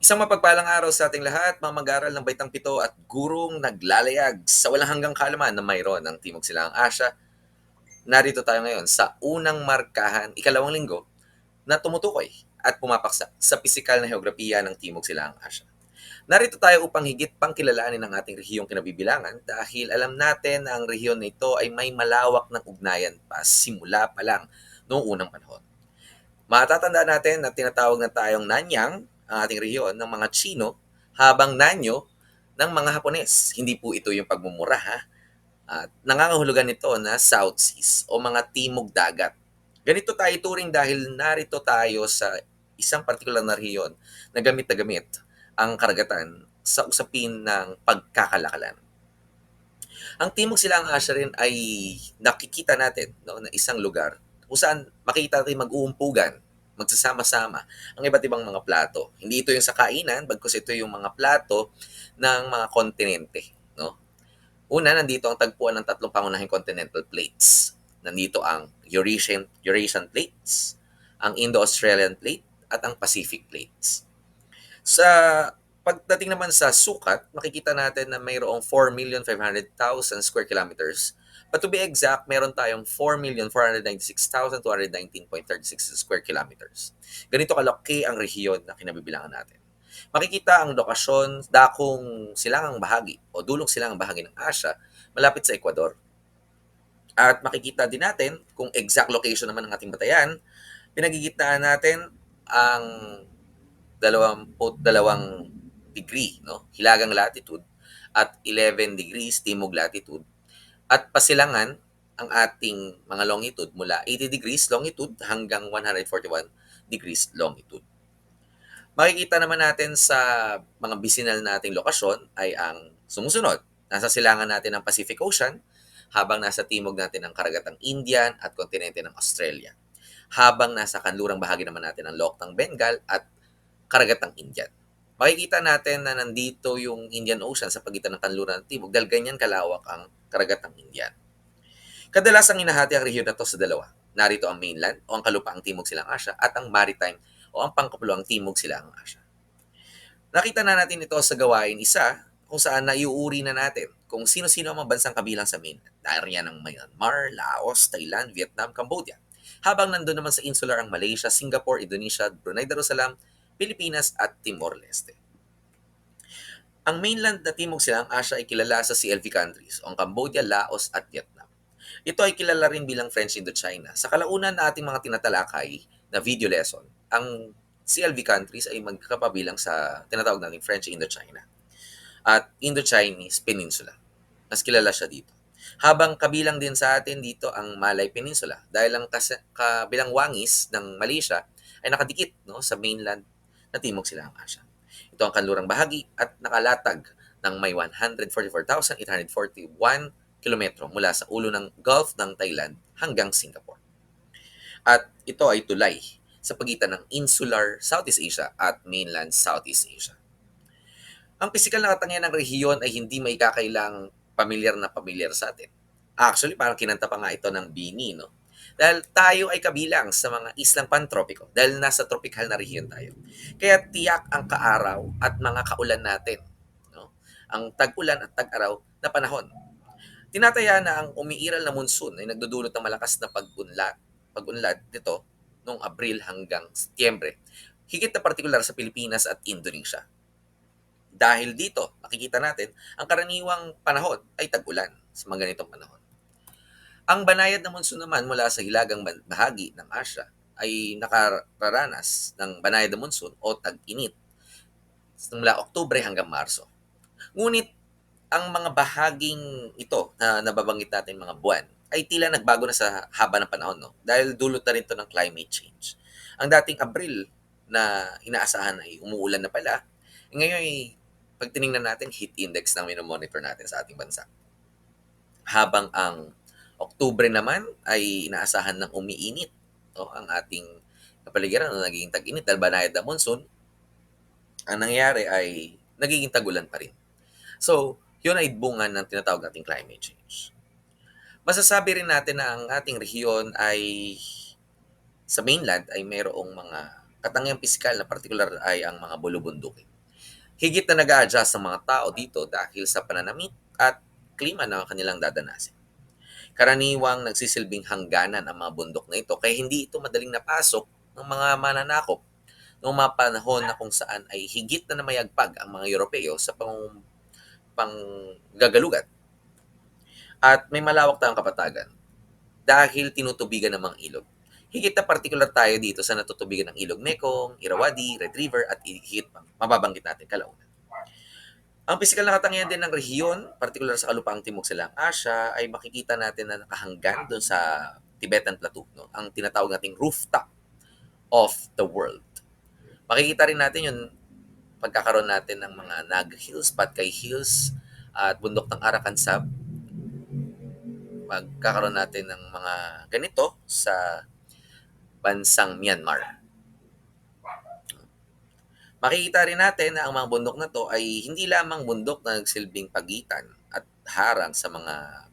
Isang mapagpalang araw sa ating lahat, mga mag-aaral ng Baitang Pito at gurong naglalayag sa walang hanggang kalaman na mayroon ng Timog Silangang Asya. Narito tayo ngayon sa unang markahan, ikalawang linggo, na tumutukoy at pumapaksa sa pisikal na heograpiya ng Timog Silangang Asya. Narito tayo upang higit pang kilalanin ang ating rehiyong kinabibilangan dahil alam natin na ang rehiyon na ito ay may malawak ng ugnayan pa simula pa lang noong unang panahon. Matatandaan natin na tinatawag na tayong Nanyang ang ating rehiyon ng mga Chino habang Nanyo ng mga Hapones. Hindi po ito yung pagmumura ha. At nangangahulugan nito na South Seas o mga timog dagat. Ganito tayo turing dahil narito tayo sa isang partikular na rehiyon na gamit na gamit ang karagatan sa usapin ng pagkakalakalan. Ang Timog Silangang Asya rin ay nakikita natin no, na isang lugar kung saan makita natin mag-uumpugan magsasama-sama ang iba't ibang mga plato. Hindi ito yung sa kainan, bagkus ito yung mga plato ng mga kontinente. No? Una, nandito ang tagpuan ng tatlong pangunahing continental plates. Nandito ang Eurasian, Eurasian plates, ang Indo-Australian plate, at ang Pacific plates. Sa pagdating naman sa sukat, makikita natin na mayroong 4,500,000 square kilometers But to be exact, meron tayong 4,496,219.36 square kilometers. Ganito kalaki ang rehiyon na kinabibilangan natin. Makikita ang lokasyon, dakong silangang bahagi o dulong silangang bahagi ng Asia malapit sa Ecuador. At makikita din natin kung exact location naman ng ating batayan, pinagigitnaan natin ang 22 degree, no? hilagang latitude at 11 degrees timog latitude at pasilangan ang ating mga longitude mula 80 degrees longitude hanggang 141 degrees longitude. Makikita naman natin sa mga bisinal nating lokasyon ay ang sumusunod. Nasa silangan natin ng Pacific Ocean, habang nasa timog natin ang karagatang Indian at kontinente ng Australia. Habang nasa kanlurang bahagi naman natin ang Loch ng Bengal at karagatang Indian. Makikita natin na nandito yung Indian Ocean sa pagitan ng kanluran ng timog dahil ganyan kalawak ang karagatang Indian. Kadalasang hinahati ang rehiyon na to sa dalawa. Narito ang mainland o ang kalupaang Timog Silang Asya at ang maritime o ang pangkapuluang Timog Silang Asya. Nakita na natin ito sa gawain isa kung saan naiuuri na natin kung sino-sino ang mga bansang kabilang sa mainland. Nariyan ang Myanmar, Laos, Thailand, Vietnam, Cambodia. Habang nandun naman sa insular ang Malaysia, Singapore, Indonesia, Brunei Darussalam, Pilipinas at Timor-Leste. Ang mainland na Timog Silang Asya ay kilala sa CLV countries, ang Cambodia, Laos at Vietnam. Ito ay kilala rin bilang French Indochina. Sa kalaunan na ating mga tinatalakay na video lesson, ang CLV countries ay magkakapabilang sa tinatawag nating French Indochina at Indochinese Peninsula. Mas kilala siya dito. Habang kabilang din sa atin dito ang Malay Peninsula dahil ang kabilang wangis ng Malaysia ay nakadikit no, sa mainland na Timog Silang Asya. Ito ang kanlurang bahagi at nakalatag ng may 144,841 kilometro mula sa ulo ng Gulf ng Thailand hanggang Singapore. At ito ay tulay sa pagitan ng insular Southeast Asia at mainland Southeast Asia. Ang pisikal na katangian ng rehiyon ay hindi may kakailang pamilyar na pamilyar sa atin. Actually, parang kinanta pa nga ito ng Bini, no? Dahil tayo ay kabilang sa mga islang pantropiko dahil nasa tropical na rehiyon tayo. Kaya tiyak ang kaaraw at mga kaulan natin. No? Ang tag-ulan at tag-araw na panahon. Tinataya na ang umiiral na monsoon ay nagdudulot ng malakas na pag-unlad, pag-unlad nito noong Abril hanggang Setyembre. Higit na partikular sa Pilipinas at Indonesia. Dahil dito, makikita natin, ang karaniwang panahon ay tag-ulan sa mga ganitong panahon. Ang banayad na monsoon naman mula sa hilagang bahagi ng Asya ay nakararanas ng banayad na monsoon o tag-init mula Oktubre hanggang Marso. Ngunit ang mga bahaging ito na nababanggit natin mga buwan ay tila nagbago na sa haba ng panahon no? dahil dulot na rin ito ng climate change. Ang dating Abril na inaasahan ay umuulan na pala, ngayon ay pag tiningnan natin heat index na minomonitor natin sa ating bansa. Habang ang Oktubre naman ay inaasahan ng umiinit no, ang ating kapaligiran na nagiging tag-init dahil banayad na monsoon. Ang nangyayari ay nagiging tagulan pa rin. So, yun ay bunga ng tinatawag nating climate change. Masasabi rin natin na ang ating rehiyon ay sa mainland ay mayroong mga katangiang pisikal na partikular ay ang mga bulubundukin. Higit na nag adjust ang mga tao dito dahil sa pananamit at klima na kanilang dadanasin. Karaniwang nagsisilbing hangganan ang mga bundok na ito kaya hindi ito madaling napasok ng mga mananakop noong mga panahon na kung saan ay higit na namayagpag ang mga Europeo sa pang, panggagalugan. At may malawak tayong kapatagan dahil tinutubigan ng mga ilog. Higit na partikular tayo dito sa natutubigan ng ilog Mekong, Irrawaddy, Red River at higit pang mababanggit natin kalaunan. Ang pisikal na katangian din ng rehiyon, partikular sa kalupaang Timog Silang Asya, ay makikita natin na nakahanggan doon sa Tibetan Plateau, no? ang tinatawag nating rooftop of the world. Makikita rin natin yung pagkakaroon natin ng mga Nag Hills, Patkai Hills, at bundok ng Arakan Sab. Magkakaroon natin ng mga ganito sa bansang Myanmar. Makikita rin natin na ang mga bundok na to ay hindi lamang bundok na nagsilbing pagitan at harang sa mga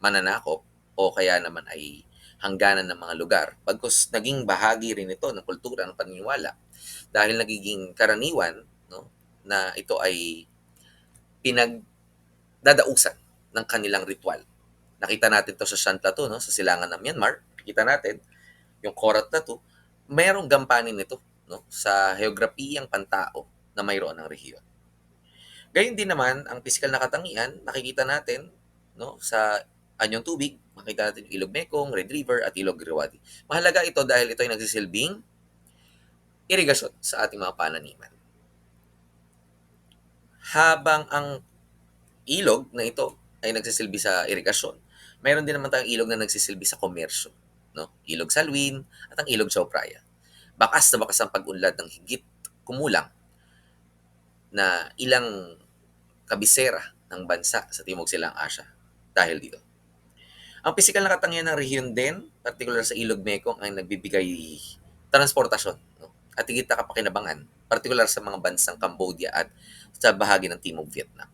mananakop o kaya naman ay hangganan ng mga lugar. Pagkus naging bahagi rin ito ng kultura ng paniniwala dahil nagiging karaniwan no, na ito ay pinagdadausan ng kanilang ritual. Nakita natin to sa Shan Plateau, no, sa silangan ng Myanmar. Nakita natin yung Korat na to, mayroong gampanin nito no, sa heograpiyang pantao na mayroon ng rehiyon. Gayun din naman, ang pisikal na katangian, nakikita natin no, sa anyong tubig, makita natin yung Ilog Mekong, Red River, at Ilog Irrawaddy. Mahalaga ito dahil ito ay nagsisilbing irigasyon sa ating mga pananiman. Habang ang ilog na ito ay nagsisilbi sa irigasyon, mayroon din naman tayong ilog na nagsisilbi sa komersyo. No? Ilog Salwin at ang Ilog Chao Phraya bakas na bakas ang pag-unlad ng higit kumulang na ilang kabisera ng bansa sa Timog Silang Asya dahil dito. Ang pisikal na katangian ng rehiyon din, particular sa Ilog Mekong, ay nagbibigay transportasyon no? at higit na kapakinabangan, particular sa mga bansang Cambodia at sa bahagi ng Timog Vietnam.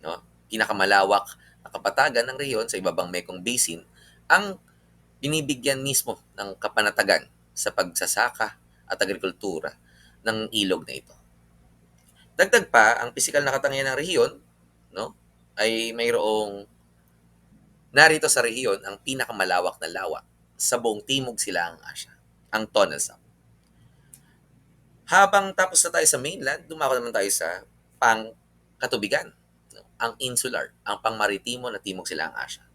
No? Pinakamalawak na kapatagan ng rehiyon sa ibabang Mekong Basin ang binibigyan mismo ng kapanatagan sa pagsasaka at agrikultura ng ilog na ito. Dagdag pa, ang pisikal na katangian ng rehiyon no, ay mayroong narito sa rehiyon ang pinakamalawak na lawa sa buong timog silang Asya, ang Tonle Sap. Habang tapos na tayo sa mainland, dumako naman tayo sa pangkatubigan, no, ang insular, ang pangmaritimo na timog silang Asya.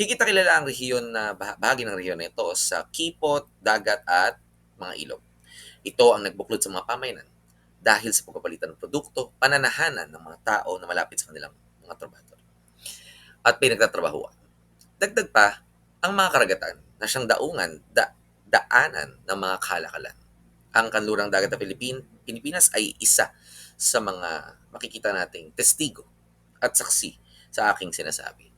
Higit na kilala ang rehiyon na bahagi ng rehiyon na ito sa kipot, dagat at mga ilog. Ito ang nagbuklod sa mga pamayanan dahil sa pagpapalitan ng produkto, pananahanan ng mga tao na malapit sa kanilang mga trabahador at pinagtatrabahuan. Dagdag pa, ang mga karagatan na siyang daungan, da, daanan ng mga kalakalan. Ang kanlurang dagat ng Pilipin, Pilipinas ay isa sa mga makikita nating testigo at saksi sa aking sinasabi.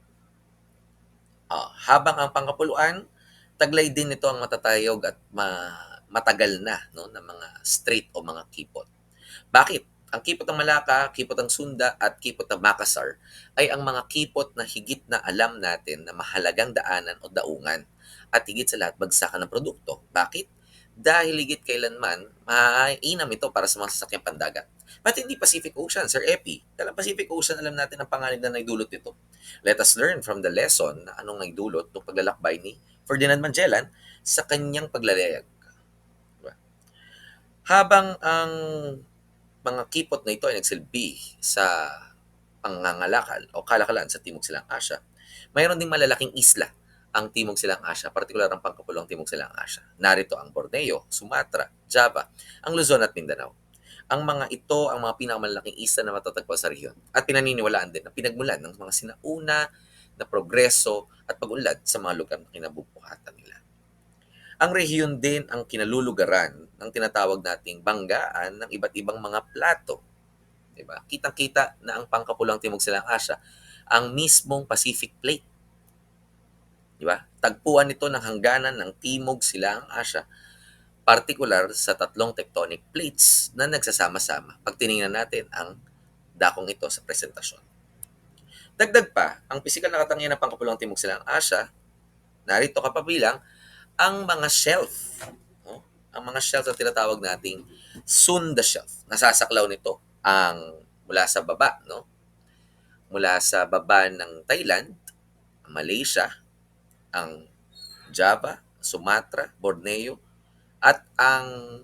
Uh, habang ang pangkapuluan, taglay din nito ang matatayog at ma- matagal na no, ng mga straight o mga kipot. Bakit? Ang kipot ng Malacca, kipot ng Sunda, at kipot ng Makassar ay ang mga kipot na higit na alam natin na mahalagang daanan o daungan at higit sa lahat bagsakan ng produkto. Bakit? Dahil higit kailanman, mainam ito para sa mga sasakyang pandagat. Ba't hindi Pacific Ocean, Sir Epi? Dahil Pacific Ocean, alam natin ang pangalan na naidulot nito. Let us learn from the lesson na anong naidulot ng paglalakbay ni Ferdinand Magellan sa kanyang paglalayag. Diba? Habang ang mga kipot na ito ay nagsilbi sa pangangalakal o kalakalan sa Timog Silang Asya, mayroon ding malalaking isla ang Timog Silang Asya, partikular ang pangkapulong Timog Silang Asya. Narito ang Borneo, Sumatra, Java, ang Luzon at Mindanao. Ang mga ito ang mga pinakamalaking isla na matatagpuan sa rehiyon at pinaniniwalaan din na pinagmulan ng mga sinauna na progreso at pag-unlad sa mga lugar na kinabubuhatan nila. Ang rehiyon din ang kinalulugaran ng tinatawag nating banggaan ng iba't ibang mga plato. Diba? Kitang-kita na ang pangkapulang Timog Silang Asya ang mismong Pacific Plate Di ba? Tagpuan nito ng hangganan ng Timog Silang Asya, partikular sa tatlong tectonic plates na nagsasama-sama pag tiningnan natin ang dakong ito sa presentasyon. Dagdag pa, ang pisikal na katangian ng pangkapulang Timog Silang Asya, narito kapabilang ang mga shelf. No? ang mga shelf na tinatawag nating Sunda Shelf. Nasasaklaw nito ang mula sa baba, no? Mula sa baba ng Thailand, Malaysia, ang Java, Sumatra, Borneo, at ang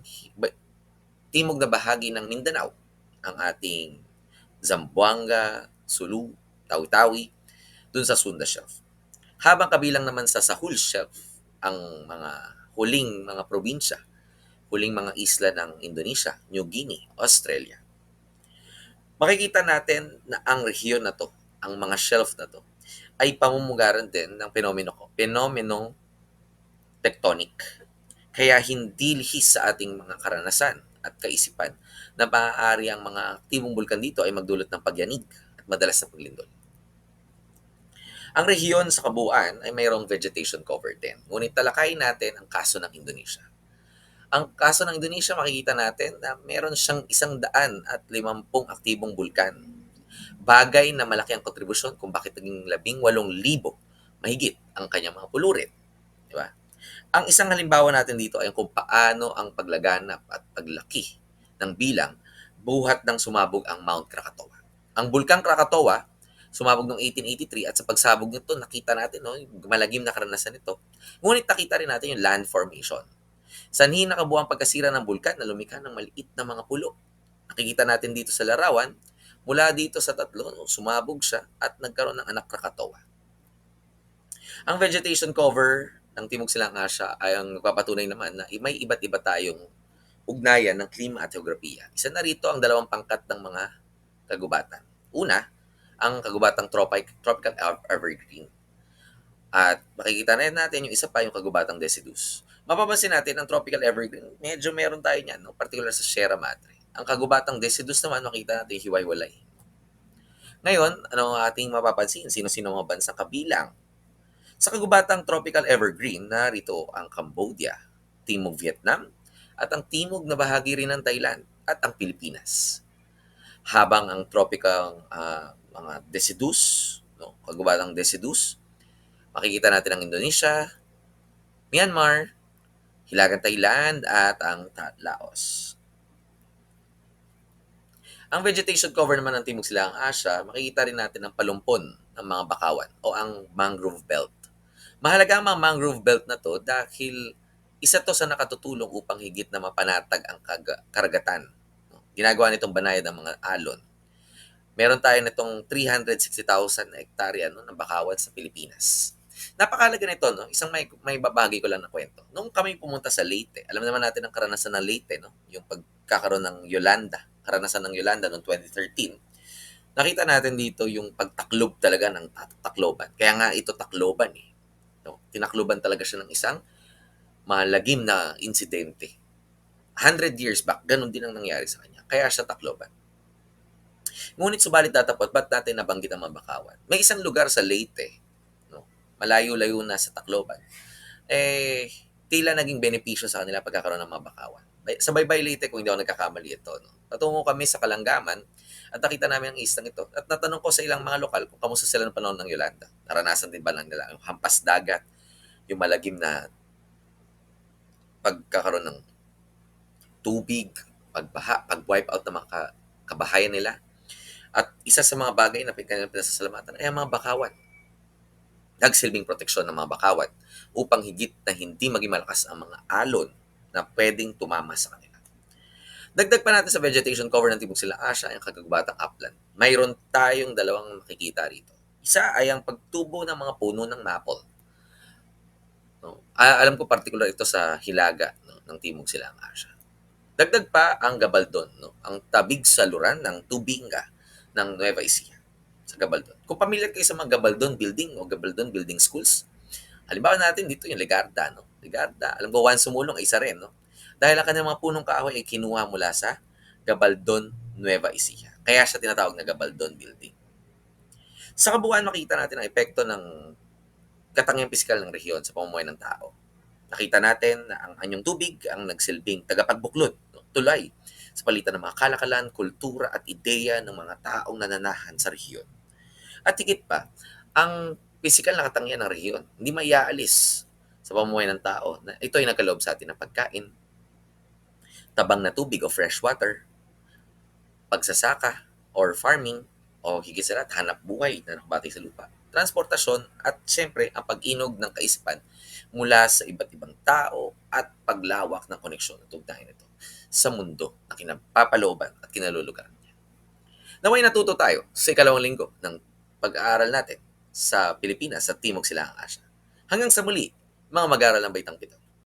timog na bahagi ng Mindanao, ang ating Zamboanga, Sulu, Tawi-Tawi, dun sa Sunda Shelf. Habang kabilang naman sa Sahul Shelf, ang mga huling mga probinsya, huling mga isla ng Indonesia, New Guinea, Australia. Makikita natin na ang rehiyon na to, ang mga shelf na to, ay pamumugaran din ng penomeno ko, penomeno tectonic. Kaya hindi lihis sa ating mga karanasan at kaisipan na maaari ang mga aktibong bulkan dito ay magdulot ng pagyanig at madalas na paglindol. Ang rehiyon sa kabuuan ay mayroong vegetation cover din. Ngunit talakayin natin ang kaso ng Indonesia. Ang kaso ng Indonesia, makikita natin na meron siyang isang daan at limampung aktibong bulkan. Bagay na malaki ang kontribusyon kung bakit naging labing walong libo mahigit ang kanyang mga pulurit. Di ba? Ang isang halimbawa natin dito ay kung paano ang paglaganap at paglaki ng bilang buhat ng sumabog ang Mount Krakatoa. Ang Bulkang Krakatoa, sumabog noong 1883 at sa pagsabog nito, nakita natin no, malagim na karanasan nito. Ngunit nakita rin natin yung land formation. Sanhi nakabuang pagkasira ng bulkan na lumikha ng maliit na mga pulo. Nakikita natin dito sa larawan, mula dito sa tatlo, no, sumabog siya at nagkaroon ng anak Krakatoa. Ang vegetation cover ng Timog Silang Asya ay ang nagpapatunay naman na may iba't iba tayong ugnayan ng klima at geografiya. Isa na rito ang dalawang pangkat ng mga kagubatan. Una, ang kagubatang tropic, tropical evergreen. At makikita na natin yung isa pa yung kagubatang deciduous. Mapapansin natin ang tropical evergreen, medyo meron tayo niyan, no? particular sa Sierra Madre. Ang kagubatang deciduous naman, makita natin hiwa-hiwalay. Ngayon, ano ang ating mapapansin? Sino-sino mga bansang kabilang sa kagubatang tropical evergreen, narito ang Cambodia, Timog Vietnam, at ang timog na bahagi rin ng Thailand at ang Pilipinas. Habang ang tropical uh, mga deciduous, no, kagubatang deciduous, makikita natin ang Indonesia, Myanmar, Hilagang Thailand, at ang Laos. Ang vegetation cover naman ng Timog Silangang Asya, makikita rin natin ang palumpon ng mga bakawan o ang mangrove belt. Mahalaga ang mga mangrove belt na to dahil isa to sa nakatutulong upang higit na mapanatag ang karagatan. Ginagawa nitong banayad ng mga alon. Meron tayo nitong 360,000 na hektarya no, ng bakawan sa Pilipinas. Napakalaga nito, no? Isang may, may babagi ko lang na kwento. Nung kami pumunta sa Leyte, alam naman natin ang karanasan ng Leyte, no? Yung pagkakaroon ng Yolanda, karanasan ng Yolanda noong 2013. Nakita natin dito yung pagtaklob talaga ng takloban. Kaya nga ito takloban eh. No? Tinakluban talaga siya ng isang malagim na insidente. 100 years back, ganun din ang nangyari sa kanya. Kaya siya takloban. Ngunit subalit datapot, ba't natin nabanggit ang Mabakawan? May isang lugar sa Leyte, no? malayo-layo na sa Tacloban, eh, tila naging benepisyo sa kanila pagkakaroon ng Mabakawan. Sa Baybay Leyte, kung hindi ako nagkakamali ito, no? patungo kami sa Kalanggaman at nakita namin ang islang ito. At natanong ko sa ilang mga lokal kung kamusta sila ng panahon ng Yolanda. Naranasan din ba lang nila yung hampas dagat, yung malagim na pagkakaroon ng tubig, pagbaha, pag-wipe out ng mga kabahayan nila. At isa sa mga bagay na pinasasalamatan ay ang mga bakawan. Nagsilbing proteksyon ng mga bakawan upang higit na hindi maging malakas ang mga alon na pwedeng tumama sa kanila. Dagdag pa natin sa vegetation cover ng Timog Sila Asya ang kagagubatang upland. Mayroon tayong dalawang makikita rito. Isa ay ang pagtubo ng mga puno ng maple No? alam ko particular ito sa Hilaga no, ng Timog Silang Asya. Dagdag pa ang Gabaldon, no? ang tabig sa luran ng Tubinga ng Nueva Ecija sa Gabaldon. Kung pamilyar kayo sa mga Gabaldon building o Gabaldon building schools, halimbawa natin dito yung Legarda. No? Legarda, alam ko, once sumulong, isa rin. No? Dahil ang kanyang mga punong kahoy ay kinuha mula sa Gabaldon, Nueva Ecija. Kaya siya tinatawag na Gabaldon Building. Sa kabuuan, makita natin ang epekto ng katangiang pisikal ng rehiyon sa pamumuhay ng tao. Nakita natin na ang anyong tubig ang nagsilbing tagapagbuklod, no, tulay, sa palitan ng mga kalakalan, kultura at ideya ng mga taong nananahan sa rehiyon. At higit pa, ang pisikal na katangian ng rehiyon, hindi maiaalis sa pamumuhay ng tao na ito ay nagkaloob sa atin ng pagkain, tabang na tubig o fresh water, pagsasaka or farming, o higit sa lahat, hanap buhay na nakabatay sa lupa, transportasyon, at syempre, ang pag-inog ng kaisipan mula sa iba't ibang tao at paglawak ng koneksyon at ugnayan nito sa mundo na kinapapalooban at kinalulugan niya. Naway natuto tayo sa ikalawang linggo ng pag-aaral natin sa Pilipinas sa Timog Silangang Asya. Hanggang sa muli, mga mag-aaral ng Baitang Pito.